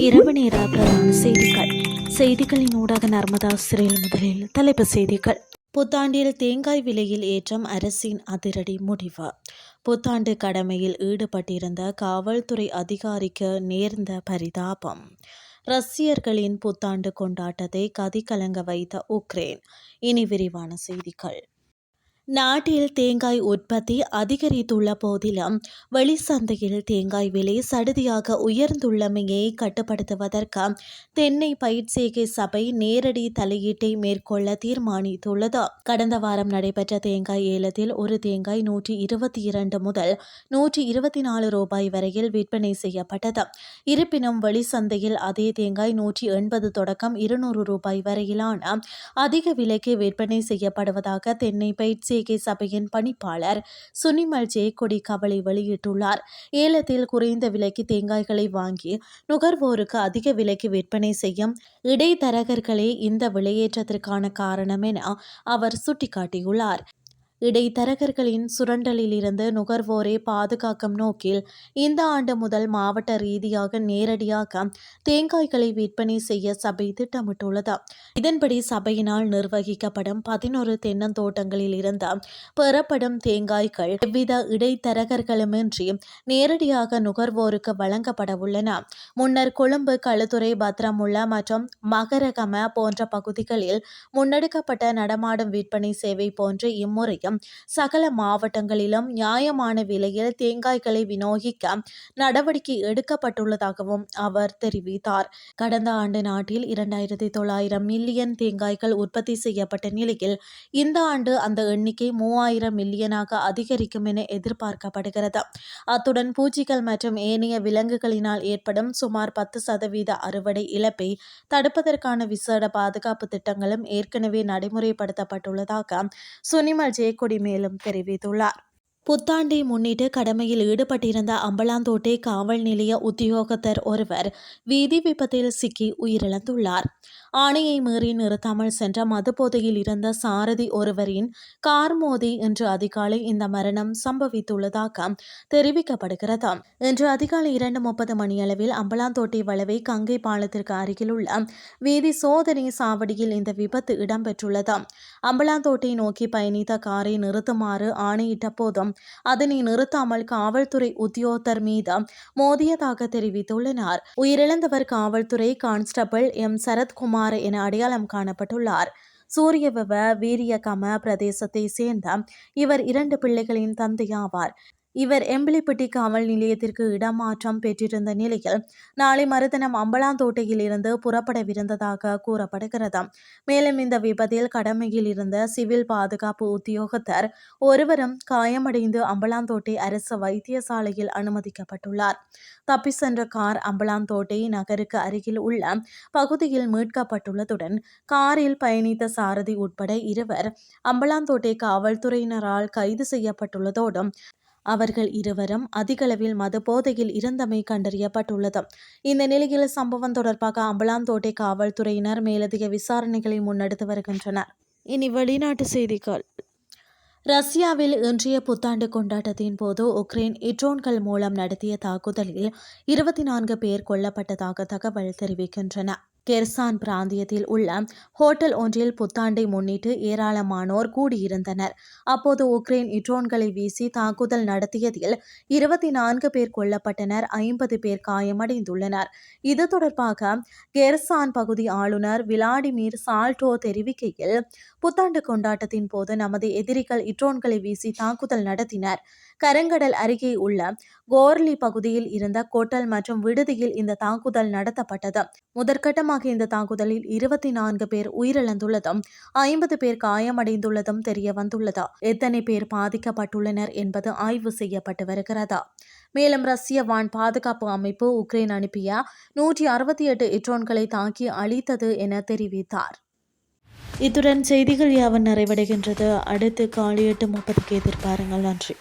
இரவு நேர பிரதான செய்திகள். செய்திகளின் ஊடாக நர்மதா சிறையில் முதலில் தலைப்பு செய்திகள். புத்தாண்டில் தேங்காய் விலையில் ஏற்றம் அரசின் அதிரடி முடிவு. புத்தாண்டு கடமையில் ஈடுபட்டிருந்த காவல்துறை அதிகாரிக்கு நேர்ந்த பரிதாபம். ரஷ்யர்களின் புத்தாண்டு கொண்டாட்டத்தை கதிகலங்க வைத்த உக்ரைன். இனி விரிவான செய்திகள். நாட்டில் தேங்காய் உற்பத்தி அதிகரித்துள்ள போதிலும் வெளிச்சந்தையில் தேங்காய் விலை சடுதியாக உயர்ந்துள்ளமையை கட்டுப்படுத்துவதற்கு தென்னை பயிர்ச்சேகை சபை நேரடி தலையீட்டை மேற்கொள்ள தீர்மானித்துள்ளது. கடந்த வாரம் நடைபெற்ற தேங்காய் ஏலத்தில் ஒரு தேங்காய் நூற்றி இருபத்தி இரண்டு முதல் நூற்றி இருபத்தி நாலு ரூபாய் வரையில் விற்பனை செய்யப்பட்டது. இருப்பினும் வெளிச்சந்தையில் அதே தேங்காய் நூற்றி எண்பது தொடக்கம் இருநூறு ரூபாய் வரையிலான அதிக விலைக்கு விற்பனை செய்யப்படுவதாக தென்னை பயிற்சி சிகே சபையின் பணிப்பாளர் சுனிமல் ஜெயக்கொடி கவலை வெளியிட்டுள்ளார். ஏலத்தில் குறைந்த விலைக்கு தேங்காய்களை வாங்கி நுகர்வோருக்கு அதிக விலைக்கு விற்பனை செய்யும் இடைத்தரகர்களே இந்த விலையேற்றத்திற்கான காரணம் என அவர் சுட்டிக்காட்டியுள்ளார். இடைத்தரகர்களின் சுரண்டலிலிருந்து நுகர்வோரை பாதுகாக்கும் நோக்கில் இந்த ஆண்டு முதல் மாவட்ட ரீதியாக நேரடியாக தேங்காய்களை விற்பனை செய்ய சபை திட்டமிட்டுள்ளது. இதன்படி சபையினால் நிர்வகிக்கப்படும் பதினோரு தென்னந்தோட்டங்களில் இருந்து பெறப்படும் தேங்காய்கள் எவ்வித இடைத்தரகர்களுமின்றி நேரடியாக நுகர்வோருக்கு வழங்கப்பட உள்ளன. முன்னர் கொழும்பு களுத்துறை பத்திரமுள்ள மற்றும் மகரகம போன்ற பகுதிகளில் முன்னெடுக்கப்பட்ட நடமாடும் விற்பனை சேவை போன்ற இம்முறையும் சகல மாவட்டங்களிலும் நியாயமான விலையில் தேங்காய்களை விநியோகிக்க நடவடிக்கை எடுக்கப்பட்டுள்ளதாகவும் அவர் தெரிவித்தார். கடந்த ஆண்டு நாட்டில் இரண்டாயிரத்தி தொள்ளாயிரம் மில்லியன் தேங்காய்கள் உற்பத்தி செய்யப்பட்ட நிலையில் இந்த ஆண்டு அந்த எண்ணிக்கை மூவாயிரம் மில்லியனாக அதிகரிக்கும் என எதிர்பார்க்கப்படுகிறது. அத்துடன் பூச்சிகள் மற்றும் ஏனைய விலங்குகளினால் ஏற்படும் சுமார் பத்து சதவீத அறுவடை இழப்பை தடுப்பதற்கான விசேட பாதுகாப்பு திட்டங்களும் ஏற்கனவே நடைமுறைப்படுத்தப்பட்டுள்ளதாக சுனிமல் ஜே கொடி மேலும் தெரிவித்துள்ளார். புத்தாண்டை முன்னிட்டு கடமையில் ஈடுபட்டிருந்த அம்பலாந்தோட்டை காவல் நிலைய உத்தியோகத்தர் ஒருவர் வீதி விபத்தில் சிக்கி உயிரிழந்துள்ளார். ஆணையை மீறி நிறுத்தாமல் சென்ற மதுபோதையில் இருந்த சாரதி ஒருவரின் கார் மோதி இன்று அதிகாலை இந்த மரணம் சம்பவித்துள்ளதாக தெரிவிக்கப்படுகிறது. இன்று அதிகாலை இரண்டு முப்பது மணியளவில் அம்பலாந்தோட்டை வளவை கங்கை பாலத்திற்கு அருகில் உள்ள வீதி சோதனை சாவடியில் இந்த விபத்து இடம்பெற்றுள்ளது. அம்பலாந்தோட்டை நோக்கி பயணித்த காரை நிறுத்துமாறு ஆணையிட்ட போதும் அதனை நிறுத்தாமல் காவல்துறை உத்தியோகத்தர் மீது மோதியதாக தெரிவித்துள்ளனர். உயிரிழந்தவர் காவல்துறை கான்ஸ்டபிள் எம். சரத்குமார் என அடையாளம் காணப்பட்டுள்ளார். சூரியவவ வீரியகம பிரதேசத்தை சேர்ந்த இவர் இரண்டு பிள்ளைகளின் தந்தையாவார். இவர் எம்பிளிப்பட்டி காவல் நிலையத்திற்கு இடமாற்றம் பெற்றிருந்த நிலையில் நாளை மறுதினம் அம்பலாந்தோட்டையில் இருந்து புறப்படவிருந்ததாக கூறப்படுகிறது. மேலும் இந்த விபத்தில் கடமையில் இருந்த சிவில் பாதுகாப்பு உத்தியோகத்தர் ஒருவரும் காயமடைந்து அம்பலாந்தோட்டை அரசு வைத்தியசாலையில் அனுமதிக்கப்பட்டுள்ளார். தப்பி சென்ற கார் அம்பலாந்தோட்டை நகருக்கு அருகில் உள்ள பகுதியில் மீட்கப்பட்டுள்ளதுடன் காரில் பயணித்த சாரதி உட்பட இருவர் அம்பலாந்தோட்டை காவல்துறையினரால் கைது செய்யப்பட்டுள்ளதோடும் அவர்கள் இருவரும் அதிகளவில் மது போதையில் இருந்தமை கண்டறியப்பட்டுள்ளது. இந்த நிலையில் சம்பவம் தொடர்பாக அம்பலாந்தோட்டை காவல்துறையினர் மேலதிக விசாரணைகளை முன்னெடுத்து வருகின்றனர். இனி வெளிநாட்டு செய்திகள். ரஷ்யாவில் இன்றைய புத்தாண்டு கொண்டாட்டத்தின் போது உக்ரைன் இட்ரோன்கள் மூலம் நடத்திய தாக்குதலில் இருபத்தி நான்கு பேர் கொல்லப்பட்டதாக தகவல் தெரிவிக்கின்றன. கெர்சான் பிராந்தியத்தில் உள்ள ஹோட்டல் ஒன்றில் புத்தாண்டை முன்னிட்டு ஏராளமானோர் கூடியிருந்தனர். அப்போது உக்ரைன் இட்ரோன்களை வீசி தாக்குதல் நடத்தியதில் இருபத்தி நான்கு பேர் கொல்லப்பட்டனர் ஐம்பது பேர் காயமடைந்துள்ளனர். இது தொடர்பாக கெர்சான் பகுதி ஆளுநர் விளாடிமிர் சால்டோ தெரிவிக்கையில் புத்தாண்டு கொண்டாட்டத்தின் போது நமது எதிரிகள் இட்ரோன்களை வீசி தாக்குதல் நடத்தினர். கருங்கடல் அருகே உள்ள கோர்லி பகுதியில் இருந்த கோட்டல் மற்றும் விடுதியில் இந்த தாக்குதல் நடத்தப்பட்டது. முதற்கட்டமாக இந்த தாக்குதலில் இருபத்தி நான்கு பேர் உயிரிழந்துள்ளதும் ஐம்பது பேர் காயமடைந்துள்ளதும் தெரிய வந்துள்ளது? எத்தனை பேர் பாதிக்கப்பட்டுள்ளனர் என்பது ஆய்வு செய்யப்பட்டு வருகிறதா? மேலும் ரஷ்ய வான் பாதுகாப்பு அமைப்பு உக்ரைன் அனுப்பிய நூற்றி அறுபத்தி எட்டு இட்ரோன்களை தாக்கி அழித்தது என தெரிவித்தார். இத்துடன் செய்திகள் யாவன் நிறைவடைகின்றது. அடுத்து காலை எட்டு முப்பதுக்கு எதிர்பாருங்கள். நன்றி.